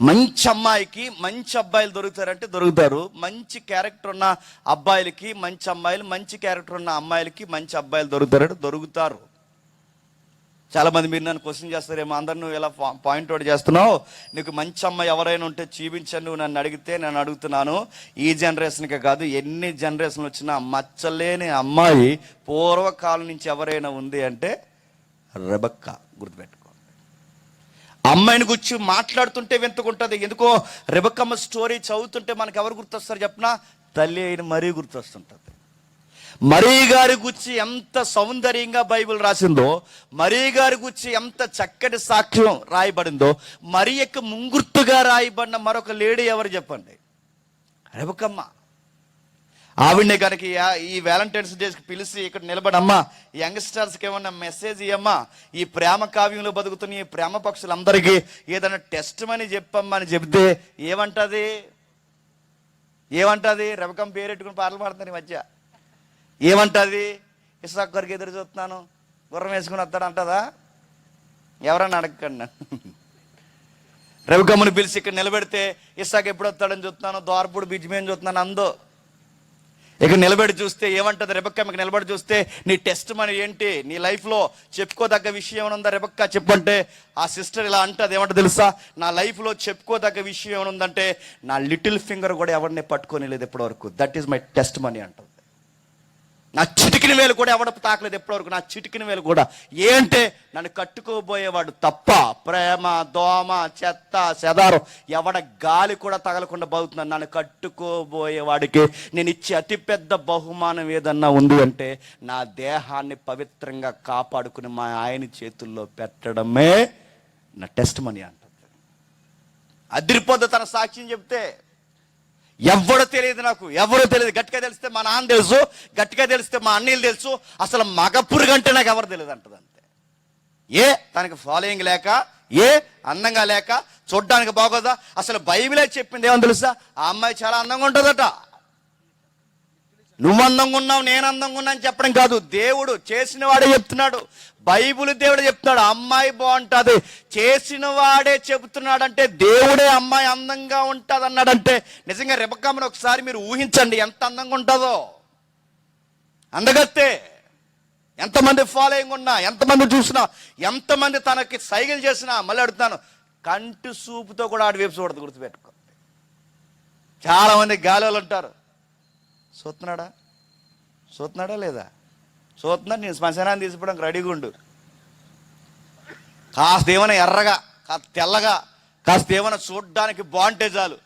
మంచి అమ్మాయికి మంచి అబ్బాయిలు దొరుకుతారంటే దొరుకుతారు. మంచి క్యారెక్టర్ ఉన్న అబ్బాయిలకి మంచి అమ్మాయిలు మంచి క్యారెక్టర్ ఉన్న అమ్మాయిలకి మంచి అబ్బాయిలు దొరుకుతారంటే దొరుకుతారు. చాలామంది మీరు నన్ను క్వశ్చన్ చేస్తారేమో అందరు నువ్వు ఇలా పాయింట్ అవుట్ చేస్తున్నావు. నీకు మంచి అమ్మాయి ఎవరైనా ఉంటే చూపించండి నువ్వు నన్ను అడిగితే నేను అడుగుతున్నాను. ఈ జనరేషన్కే కాదు ఎన్ని జనరేషన్లు వచ్చినా మచ్చలేని అమ్మాయి పూర్వకాలం నుంచి ఎవరైనా ఉంది అంటే రెబక్క గుర్తుపెట్టుకో. అమ్మాయిని గురించి మాట్లాడుతుంటే వింతకుంటుంది ఎందుకో రెబక్కమ్మ స్టోరీ చదువుతుంటే మనకు ఎవరు గుర్తొస్తారు చెప్పినా? తల్లి అయిన మరీ గుర్తొస్తుంటుంది. మరీ గారి గురించి ఎంత సౌందర్యంగా బైబిల్ రాసిందో మరీ గారి గురించి ఎంత చక్కటి సాక్ష్యం రాయబడిందో మరి యొక్క ముంగుర్తుగా రాయబడిన మరొక లేడీ ఎవరు చెప్పండి? రెబకమ్మ. ఆవిడనే కనుక ఈ- వ్యాలంటైన్స్ డేస్కి పిలిచి ఇక్కడ నిలబడమ్మా యంగ్స్టర్స్కి ఏమన్నా మెసేజ్ ఇయ్యమ్మా ఈ ప్రేమ కావ్యంలో బతుకుతున్న ఈ ప్రేమ పక్షులందరికీ ఏదైనా టెస్ట్ అని చెప్పమ్మా అని చెప్తే ఏమంటది? ఏమంటది? రెబకం పేరెట్టుకుని పాటలు పాడుతున్నారు ఈ మధ్య. ఏమంటది? ఇసాక్ ఎదురు చూస్తున్నాను. గుర్రం వేసుకుని వస్తాడు అంటదా? ఎవరన్నా అడగకండి. రవికమ్మని పిలిచి ఇక్కడ నిలబెడితే ఇసాక్ ఎప్పుడు వస్తాడని చూస్తున్నాను దోర్పుడు బిజ్మేని చూస్తున్నాను అందో ఇక నిలబడి చూస్తే ఏమంటది మీకు నిలబడి చూస్తే నీ టెస్ట్ మనీ ఏంటి? నీ లైఫ్లో చెప్పుకోదగ్గ విషయం ఏమైనా రెబక్క? చెప్పంటే ఆ సిస్టర్ ఇలా అంటది ఏమంట తెలుసా? నా లైఫ్లో చెప్పుకోదగ్గ విషయం ఏమైనా ఉందంటే నా లిటిల్ ఫింగర్ కూడా ఎవరిని పట్టుకొని లేదు ఇప్పటివరకు. That is my test money అంటుంది. నా చిటికిన వేలు కూడా ఎవడ తాకలేదు ఎప్పటివరకు? నా చిటికిన వేలు కూడా. ఏంటే నన్ను కట్టుకోబోయేవాడు తప్ప ప్రేమ దోమ చెత్త సెదారం ఎవడ గాలి కూడా తగలకుండా బతుకుతున్నాను నన్ను కట్టుకోబోయేవాడికి నేను ఇచ్చే అతిపెద్ద బహుమానం ఏదన్నా ఉంది అంటే నా దేహాన్ని పవిత్రంగా కాపాడుకుని మా ఆయన చేతుల్లో పెట్టడమే నా టెస్ట్ మనీ అంటుంది అదిరిపోద్దు తన సాక్ష్యం చెప్తే. ఎవడో తెలియదు నాకు ఎవరో తెలియదు. గట్టిగా తెలిస్తే మా నాన్న తెలుసు గట్టిగా తెలిస్తే మా అన్నీలు తెలుసు. అసలు మగ పురుగంటే నాకు ఎవరు తెలియదు అంటది అంతే. ఏ తనకి ఫాలోయింగ్ లేక ఏ అందంగా లేక చూడ్డానికి బాగోదా? అసలు బైబిలే చెప్పింది ఏమని తెలుసా? ఆ అమ్మాయి చాలా అందంగా ఉంటుందట. నువ్వు అందంగా ఉన్నావు నేను అందంగా ఉన్నా అని చెప్పడం కాదు. దేవుడు చేసిన వాడే చెప్తున్నాడు. బైబిల్ దేవుడు చెప్తున్నాడు అమ్మాయి బాగుంటుంది. చేసిన వాడే చెబుతున్నాడంటే దేవుడే అమ్మాయి అందంగా ఉంటుంది అన్నాడంటే నిజంగా రెబకమ్మను ఒకసారి మీరు ఊహించండి ఎంత అందంగా ఉంటుందో. అందగత్తే ఎంతమంది ఫాలోయింగ్ ఉన్నా ఎంతమంది చూసినా ఎంతమంది తనకి సైకిల్ చేసినా మళ్ళీ అడుగుతాను కంటి సూపుతో కూడా ఆడి వైపు చూడదు గుర్తుపెట్టుకో. చాలామంది గాలిలో ఉంటారు. చూస్తున్నాడా చూస్తున్నాడా లేదా? చూస్తున్నాడు నేను శ్మశానాన్ని తీసుకోవడానికి రెడీగా ఉండు. కాస్త ఏమైనా ఎర్రగా కాస్త తెల్లగా కాస్త ఏమైనా చూడడానికి బాగుంటే చాలు.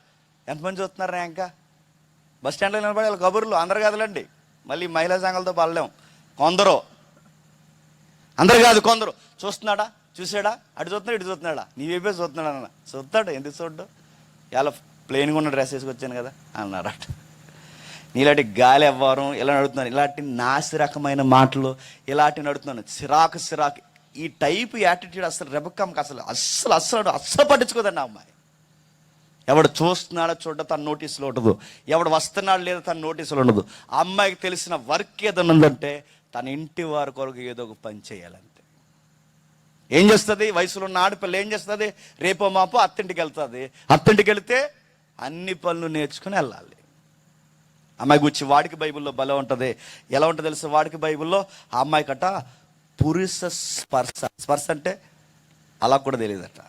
ఎంతమంది చూస్తున్నారా ఇంకా? బస్ స్టాండ్లో నిలబడే వాళ్ళ కబుర్లు అందరు కదలండి. మళ్ళీ మహిళా సంఘాలతో పడలేం. కొందరు. అందరు కాదు కొందరు. చూస్తున్నాడా? చూసాడా అటు చూస్తున్నాడు ఇటు చూస్తున్నాడా? నీ వైపే చూస్తున్నాడు అన్న. చూస్తాడు ఎందుకు చూడ్డు? ఇలా ప్లెయిన్గా ఉన్న డ్రెస్ వేసుకొచ్చాను కదా అన్నారట. నీలాంటి గాలి ఎవ్వరం ఇలా నడుతున్నాను ఇలాంటి నాసి రకమైన మాటలు ఇలాంటి నడుతున్నాను సిరాకు సిరాకు ఈ టైప్ యాటిట్యూడ్ అసలు రెబక్కమ్మకి అసలు అస్సలు అస్సలు అస్సలు పట్టించుకోదండి ఆ అమ్మాయి. ఎవడు చూస్తున్నాడో చూడ తన నోటీసులో ఉండదు. ఎవడు వస్తున్నాడు లేదో తన నోటీసులో ఉండదు. ఆ అమ్మాయికి తెలిసిన వర్క్ ఏదైనా ఉందంటే తన ఇంటి వారి కొరకు ఏదో ఒక పని చేయాలంతే. ఏం చేస్తుంది? వయసులో ఉన్న ఆడపిల్ల ఏం చేస్తుంది? రేపో మాపో అత్తింటికి వెళ్తుంది. అత్తింటికి వెళితే అన్ని పనులు నేర్చుకుని వెళ్ళాలి. అమ్మాయి గురించి వాడికి బైబిల్లో బలం ఉంటుంది. ఎలా ఉంటుంది తెలుసు? వాడికి బైబిల్లో ఆ అమ్మాయి కట పురుష స్పర్శ. స్పర్శ అంటే అలా కూడా తెలియదట.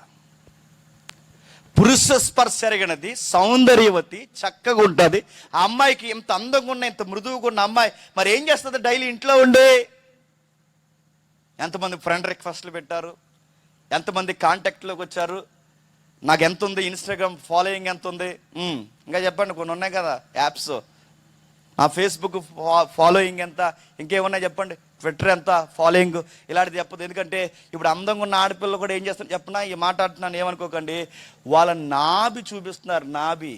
పురుష స్పర్శ ఎరగనది సౌందర్యవతి చక్కగా ఉంటుంది. ఆ అమ్మాయికి ఇంత అందంగా ఉన్న ఇంత మృదువుగా ఉన్న అమ్మాయి మరి ఏం చేస్తుంది? డైలీ ఇంట్లో ఉండి ఎంతమంది ఫ్రెండ్ రిక్వెస్ట్లు పెట్టారు? ఎంతమంది కాంటాక్ట్లోకి వచ్చారు? నాకు ఎంత ఉంది ఇన్స్టాగ్రామ్ ఫాలోయింగ్ ఎంత ఉంది ఇంకా చెప్పండి కొన్ని ఉన్నాయి కదా యాప్స్ నా ఫేస్బుక్ ఫాలోయింగ్ ఎంత ఇంకేమన్నా చెప్పండి. ట్విట్టర్ ఎంత ఫాలోయింగ్ ఇలాంటిది చెప్పదు ఎందుకంటే ఇప్పుడు అందంగా ఉన్న ఆడపిల్లలు కూడా ఏం చేస్తారు చెప్పనా? ఈ మాట్లాడుతున్నాను ఏమనుకోకండి. వాళ్ళ నాభి చూపిస్తున్నారు నాభి.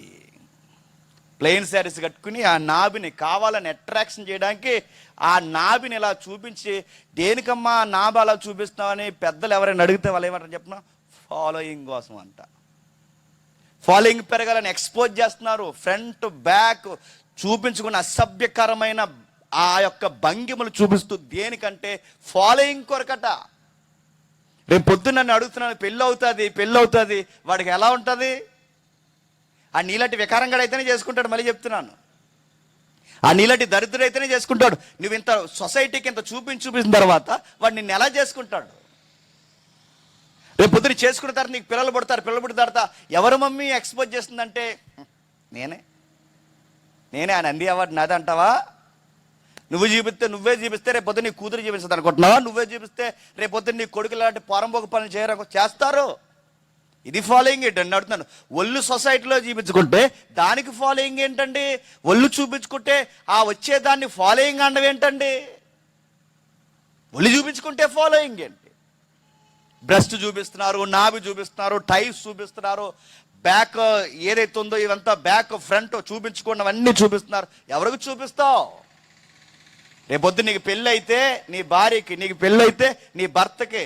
ప్లెయిన్ శారీస్ కట్టుకుని ఆ నాభిని కావాలని అట్రాక్షన్ చేయడానికి ఆ నాభిని ఇలా చూపించి దేనికమ్మా నాభి అలా చూపిస్తామని పెద్దలు ఎవరైనా అడిగితే వాళ్ళు ఏమంటారు చెప్పిన? ఫాలోయింగ్ కోసం అంట. ఫాలోయింగ్ పెరగాలని ఎక్స్పోజ్ చేస్తున్నారు. ఫ్రంట్ బ్యాక్ చూపించుకున్న అసభ్యకరమైన ఆ యొక్క భంగిమలు చూపిస్తూ దేనికంటే ఫాలోయింగ్ కొరకట. రేపు పొద్దున్న నన్ను అడుగుతున్నాను పెళ్ళి అవుతుంది పెళ్ళి అవుతుంది వాడికి ఎలా ఉంటుంది? ఆ నీలాంటి వికారంగా అయితేనే చేసుకుంటాడు మళ్ళీ చెప్తున్నాను. ఆ నీలాంటి దరిద్రుడు అయితేనే చేసుకుంటాడు. నువ్వు ఇంత సొసైటీకి ఇంత చూపించి చూపించిన తర్వాత వాడు నిన్ను ఎలా చేసుకుంటాడు? రేపు పొద్దున చేసుకున్న తర్వాత నీకు పిల్లలు పుడతారు పిల్లలు పుట్టిన తర్వాత ఎవరు మమ్మీ ఎక్స్పోజ్ చేస్తుందంటే నేనే. నేనే ఆ నంది అవార్డు నాది అంటావా? నువ్వు చూపిస్తే నువ్వే చూపిస్తే రేపు పొద్దున్న నీ కూతురు చూపిస్తుంది అనుకుంటున్నావా? నువ్వే చూపిస్తే రేపు పొద్దున్న నీ కొడుకు లాంటి పోరంబోక పనులు చేయరు చేస్తారు. ఇది ఫాలోయింగ్ ఏంటండి అడుగుతున్నాను. ఒళ్ళు సొసైటీలో చూపించుకుంటే దానికి ఫాలోయింగ్ ఏంటండి? ఒళ్ళు చూపించుకుంటే ఆ వచ్చేదాన్ని ఫాలోయింగ్ అండవి ఏంటండి? ఒళ్ళు చూపించుకుంటే ఫాలోయింగ్ ఏంటి? బ్రెస్ట్ చూపిస్తున్నారు నాభి చూపిస్తున్నారు టైస్ చూపిస్తున్నారు బ్యాక్ ఏదైతే ఉందో ఇవంతా బ్యాక్ ఫ్రంట్ చూపించుకున్నవన్నీ చూపిస్తున్నారు. ఎవరికి చూపిస్తావు? రేపొద్దు నీకు పెళ్ళి అయితే నీ భార్యకి నీకు పెళ్ళి అయితే నీ భర్తకి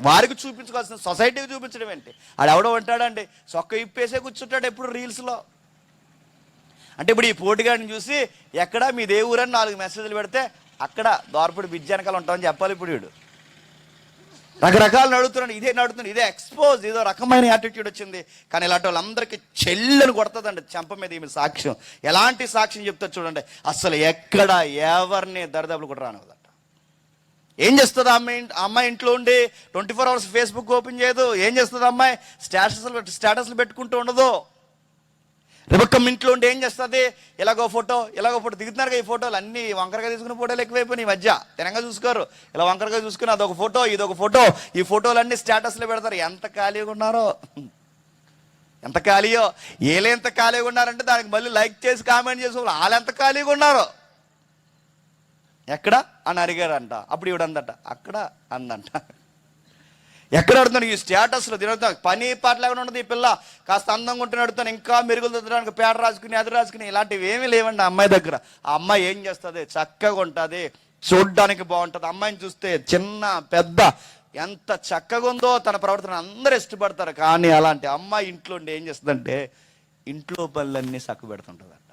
వారికి చూపించుకోవాల్సిన సొసైటీకి చూపించడం ఏంటి? ఆడు ఎవడో ఉంటాడండి. సొక్క ఇప్పేసే కూర్చుంటాడు ఎప్పుడు రీల్స్లో. అంటే ఇప్పుడు ఈ పోటీగాడిని చూసి ఎక్కడ మీ దేవురని నాలుగు మెసేజ్లు పెడితే అక్కడ దోర్పుడు బిజ్జానకాలు వెనకాల ఉంటామని చెప్పాలి ఇప్పుడు వీడు. రకరకాలు నడుతున్నాడు ఇదే నడుతుంది ఇదే ఎక్స్పోజ్ ఏదో రకమైన యాటిట్యూడ్ వచ్చింది. కానీ ఇలాంటి వాళ్ళందరికీ చెల్లెలు కొడుతుందండి చెంప మీద ఈమె సాక్ష్యం. ఎలాంటి సాక్ష్యం చెప్తా చూడండి. అసలు ఎక్కడ ఎవరిని దరిదాపులు కూడా రానివ్వదంట. ఏం చేస్తుంది అమ్మాయి అమ్మాయి ఇంట్లో ఉండి twenty four hours Facebook open చేయదు. ఏం చేస్తుంది అమ్మాయి? స్టేటస్లు స్టేటస్లు పెట్టుకుంటూ ఉండదు. రిబక్కమ్మ ఇంట్లో ఉండి ఏం చేస్తుంది? ఇలాగో ఫోటో ఇలాగో ఫోటో దిగుతున్నారు ఈ ఫోటోలు. అన్ని వంకరగా తీసుకున్న ఫోటోలు ఎక్కువైపోయినాయి ఈ మధ్య. తినంగా చూసుకోరు. ఇలా వంకరగా చూసుకుని అదొక ఫోటో ఇదొక ఫోటో. ఈ ఫోటోలు అన్ని స్టేటస్లో పెడతారు. ఎంత ఖాళీగా ఉన్నారో. ఎంత ఖాళీయో. ఏళ్ళు ఎంత ఖాళీగా ఉన్నారంటే దానికి మళ్ళీ లైక్ చేసి కామెంట్ చేసి వాళ్ళు ఎంత ఖాళీగా ఉన్నారు. ఎక్కడ? అని అడిగారంట. అప్పుడు ఇవిడందట అక్కడ? అందంట. ఎక్కడ అడుగుతాను ఈ స్టేటస్లో తిరుగుతా. పని పాట లేకుండా ఉండదు ఈ పిల్ల. కాస్త అందంగా ఉంటే అడుగుతాను ఇంకా మెరుగులు దిద్దడానికి పేడ రాసుకుని ఎదురు రాసుకుని ఇలాంటివి ఏమీ లేవండి ఆ అమ్మాయి దగ్గర. ఆ అమ్మాయి ఏం చేస్తుంది? చక్కగా ఉంటుంది. చూడ్డానికి బాగుంటుంది. అమ్మాయిని చూస్తే చిన్న పెద్ద ఎంత చక్కగా ఉందో తన ప్రవర్తన అందరూ ఇష్టపడతారు. కానీ అలాంటి అమ్మాయి ఇంట్లో ఉండి ఏం చేస్తుందంటే ఇంట్లో పనులన్నీ చక్క పెడుతుంటుందంట.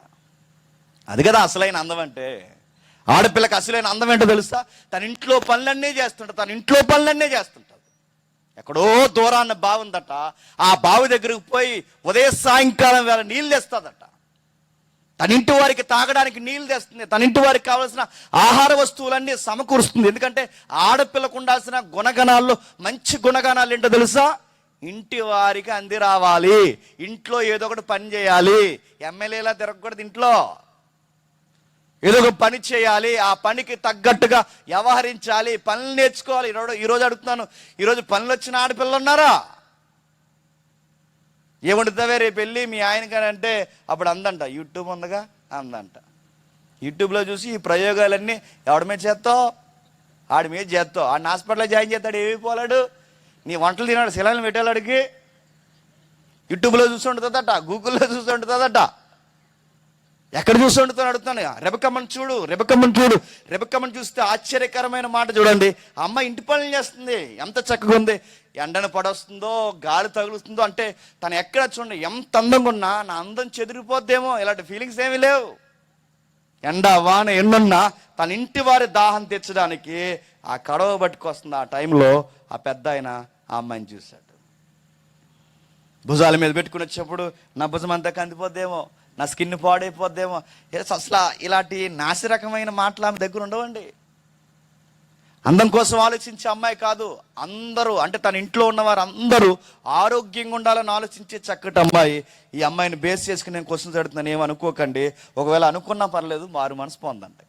అది కదా అసలైన అందం అంటే. ఆడపిల్లకి అసలైన అందం ఏంటో తెలుసా? తన ఇంట్లో పనులన్నీ చేస్తుంటారు తన ఇంట్లో పనులన్నీ చేస్తుంటారు ఎక్కడో దూరాన్న బావి ఉందట. ఆ బావి దగ్గరకు పోయి ఉదయ సాయంకాలం వేళ నీళ్ళు తెస్తుందట. తన ఇంటి వారికి తాగడానికి నీళ్ళు తెస్తుంది. తన ఇంటి వారికి కావాల్సిన ఆహార వస్తువులన్నీ సమకూరుస్తుంది. ఎందుకంటే ఆడపిల్లకు ఉండాల్సిన గుణగణాల్లో మంచి గుణగణాలు ఏంటో తెలుసా? ఇంటి వారికి అంది రావాలి. ఇంట్లో ఏదో ఒకటి పని చేయాలి. ఎమ్మెల్యేలా తిరగకూడదు ఇంట్లో. ఏదో ఒక పని చేయాలి. ఆ పనికి తగ్గట్టుగా వ్యవహరించాలి. పనులు నేర్చుకోవాలి. ఈరోజు ఈరోజు అడుగుతున్నాను. ఈరోజు పనులు వచ్చిన ఆడపిల్లలు ఉన్నారా? ఏమంటుందావే రేపు వెళ్ళి మీ ఆయన అంటే అప్పుడు అందంట. యూట్యూబ్ ఉందగా? అందంట. యూట్యూబ్లో చూసి ఈ ప్రయోగాలన్నీ ఎవడి మీద చేస్తావు? ఆడి మీద చేస్తావు. ఆడిని హాస్పిటల్లో జాయిన్ చేస్తాడు. ఏమి పోలాడు. నీ వంటలు తినాడు శిలాలను పెట్టాలి అడిగి యూట్యూబ్లో చూసి ఉంటుందట. గూగుల్లో చూసి ఉంటుందట. ఎక్కడ చూసి వండుతాను అడుగుతాను రెబకమ్మని చూడు రెబకమ్మని చూడు. రెబకమ్మని చూస్తే ఆశ్చర్యకరమైన మాట చూడండి. అమ్మ ఇంటి పనులు చేస్తుంది. ఎంత చక్కగా ఉంది. ఎండను పడొస్తుందో గాలి తగులుతుందో అంటే తను ఎక్కడ చూడండి ఎంత అందంగా ఉన్నా నా అందం చెదిరిపోద్దేమో. ఇలాంటి ఫీలింగ్స్ ఏమీ లేవు. ఎండ వాన ఎన్నున్నా తన ఇంటి వారి దాహం తెచ్చడానికి ఆ కడవ పట్టుకొస్తుంది. ఆ టైంలో ఆ పెద్ద ఆయన ఆ అమ్మాయిని చూశాడు. భుజాల మీద పెట్టుకుని వచ్చినప్పుడు నా భుజం అంతా కందిపోద్దేమో. నా స్కిన్ పాడైపోద్దేమో. ఏ అసలు ఇలాంటి నాసిరకమైన మాటలు ఆమె దగ్గర ఉండవండి. అందం కోసం ఆలోచించే అమ్మాయి కాదు అందరూ అంటే తన ఇంట్లో ఉన్నవారు అందరూ ఆరోగ్యంగా ఉండాలని ఆలోచించే చక్కటి అమ్మాయి. ఈ అమ్మాయిని బేస్ చేసుకుని నేను క్వశ్చన్స్ అడుగుతున్నాను ఏమనుకోకండి. ఒకవేళ అనుకున్నా పర్లేదు మారు మనసు పొందండి.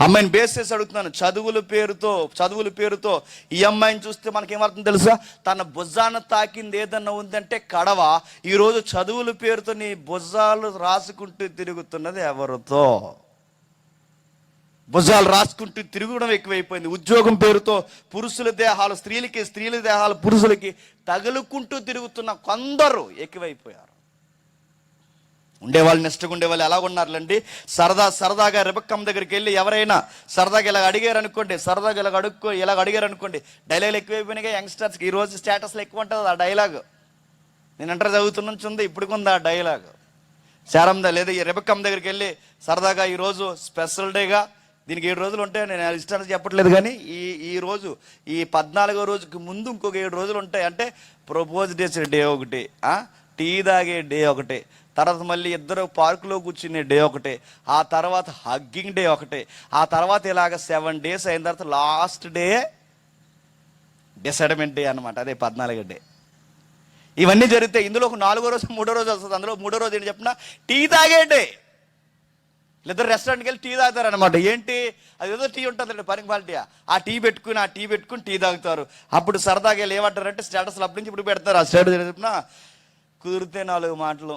అమ్మాయిని బేస్ చేసి అడుగుతున్నాను. చదువుల పేరుతో చదువుల పేరుతో ఈ అమ్మాయిని చూస్తే మనకేమర్థం తెలుసా? తన భుజాన తాకింది ఏదన్నా ఉందంటే కడవ. ఈరోజు చదువుల పేరుతో నీ భుజాలు రాసుకుంటూ తిరుగుతున్నది ఎవరితో? భుజాలు రాసుకుంటూ తిరగడం ఎక్కువైపోయింది. ఉద్యోగం పేరుతో పురుషుల దేహాలు స్త్రీలకి స్త్రీల దేహాలు పురుషులకి తగులుకుంటూ తిరుగుతున్న కొందరు ఎక్కువైపోయారు. ఉండేవాళ్ళు నిష్టగా ఉండేవాళ్ళు ఎలా ఉన్నారులండి? సరదా సరదాగా రిబక్కమ్మ దగ్గరికి వెళ్ళి ఎవరైనా సరదాగా ఇలా అడిగారు అనుకోండి సరదాగా ఇలా అడుక్కో ఇలా అడిగారు అనుకోండి డైలాగ్ ఎక్కువైపోయినాయి యంగ్స్టర్స్కి ఈ రోజు స్టేటస్లో ఎక్కువ ఉంటుంది ఆ డైలాగ్. నేను అంటారు చదువుతున్న నుంచి ఉంది ఇప్పుడు ఉంది ఆ డైలాగ్. శారంద లేదా ఈ రిబక్కమ్మ దగ్గరికి వెళ్ళి సరదాగా ఈరోజు స్పెషల్ డేగా దీనికి ఏడు రోజులు ఉంటాయి నేను ఇష్టం చెప్పట్లేదు కానీ ఈ ఈ రోజు ఈ పద్నాలుగో రోజుకి ముందు ఇంకొక ఏడు రోజులు ఉంటాయి అంటే ప్రపోజ్ చేసే డే ఒకటి టీ తాగే డే ఒకటి తర్వాత మళ్ళీ ఇద్దరు పార్కులో కూర్చునే డే ఒకటే ఆ తర్వాత హగ్గింగ్ డే ఒకటే ఆ తర్వాత ఇలాగ సెవెన్ డేస్ అయిన తర్వాత లాస్ట్ డే డిసైడ్మెంట్ డే అనమాట అదే పద్నాలుగు డే. ఇవన్నీ జరిగితే ఇందులో ఒక నాలుగో రోజు మూడో రోజు వస్తుంది. అందులో మూడో రోజు ఏంటి చెప్పిన టీ తాగే డే. ఇద్దరు రెస్టారెంట్కి వెళ్ళి టీ తాగుతారనమాట ఏంటి? అది ఏదో టీ ఉంటుందండి పనికి పాలిటీ ఆ టీ పెట్టుకుని ఆ టీ పెట్టుకుని టీ తాగుతారు. అప్పుడు సరదాగా వెళ్ళి ఏమంటారంటే స్టేటస్లు అప్పటి నుంచి ఇప్పుడు పెడతారు. ఆ స్టేటస్ చెప్పిన కుదిరితే నాలుగు మాటలు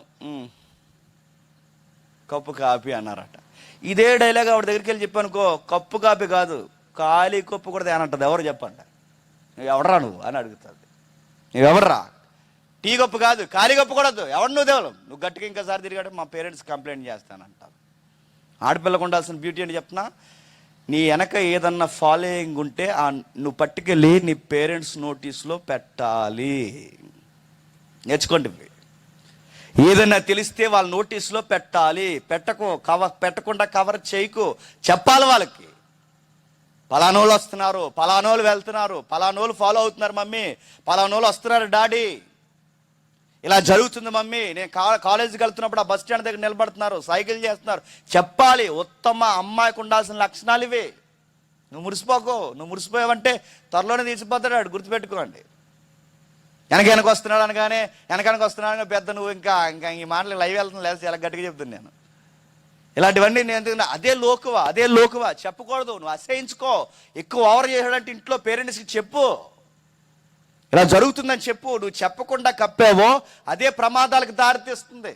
కప్పు కాపీ అన్నారట. ఇదే డైలాగ్ ఆవిడ దగ్గరికి వెళ్ళి చెప్పానుకో కప్పు కాపీ కాదు ఖాళీ కప్పు కూడా అనంటది ఎవరు చెప్పండి? నువ్వు ఎవడరా నువ్వు? అని అడుగుతుంది. నువ్వు ఎవడరా? టీ కప్పు కాదు ఖాళీ కప్పు కూడదు ఎవరు ఎవడు నువ్వు దేవలం నువ్వు గట్టిగా ఇంకోసారి తిరిగాడు మా పేరెంట్స్ కంప్లైంట్ చేస్తానంటారు. ఆడపిల్లకు ఉండాల్సిన బ్యూటీ అని చెప్తున్నా? నీ వెనక ఏదన్నా ఫాలోయింగ్ ఉంటే ఆ నువ్వు పట్టుకెళ్ళి నీ పేరెంట్స్ నోటీస్లో పెట్టాలి. నేర్చుకోండి ఏదైనా తెలిస్తే వాళ్ళ నోటీస్లో పెట్టాలి. పెట్టకు కవర్ పెట్టకుండా కవర్ చేయకు. చెప్పాలి వాళ్ళకి. పలానోళ్ళు వస్తున్నారు పలానోళ్ళు వెళ్తున్నారు పలానోళ్ళు ఫాలో అవుతున్నారు మమ్మీ. పలానోళ్ళు వస్తున్నారు డాడీ. ఇలా జరుగుతుంది మమ్మీ. నేను కా కాలేజీకి వెళ్తున్నప్పుడు ఆ బస్ స్టాండ్ దగ్గర నిలబడుతున్నారు సైకిల్ చేస్తున్నారు. చెప్పాలి ఉత్తమ అమ్మాయికి ఉండాల్సిన లక్షణాలు ఇవే. నువ్వు మురిసిపోకు నువ్వు మురిసిపోయావంటే త్వరలోనే తీసిపోతాడు గుర్తుపెట్టుకోండి. వెనక వెనక వస్తున్నాడు అనగానే వెనక వెనక వస్తున్నాడు అనగానే పెద్ద నువ్వు ఇంకా ఇంకా ఈ మాటలు లైవ్ వెళ్తున్నా లేదా? చాలా గట్టిగా చెప్తున్నాను నేను. ఇలాంటివన్నీ నేను ఎందుకు అదే లోకువా అదే లోకువా. చెప్పకూడదు నువ్వు అసహించుకో. ఎక్కువ ఓవర్ చేసాడంటే ఇంట్లో పేరెంట్స్కి చెప్పు. ఇలా జరుగుతుందని చెప్పు. నువ్వు చెప్పకుండా కప్పావో అదే ప్రమాదాలకు దారితీస్తుంది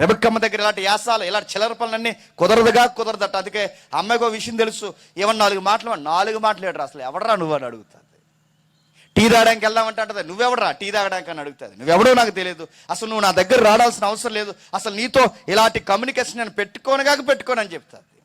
రెబక్కమ్మ దగ్గర ఇలాంటి యాసాలు ఇలాంటి చిల్లర పనులన్నీ కుదరదుగా కుదరదట. అందుకే అమ్మాయికి ఒక విషయం తెలుసు. ఏమన్నా నాలుగు మాటలు నాలుగు మాటలేడు అసలు ఎవడరా నువ్వు అని అడుగుతాను. టీ తాగడానికి వెళ్దామంటే అంటది నువ్వెవడరా? టీ తాగడానికి అని అడుగుతుంది. నువ్వెవడో నాకు తెలియదు. అసలు నువ్వు నా దగ్గర రావాల్సిన అవసరం లేదు. అసలు నీతో ఇలాంటి కమ్యూనికేషన్ నేను పెట్టుకోనగాక పెట్టుకోనని చెప్తాది.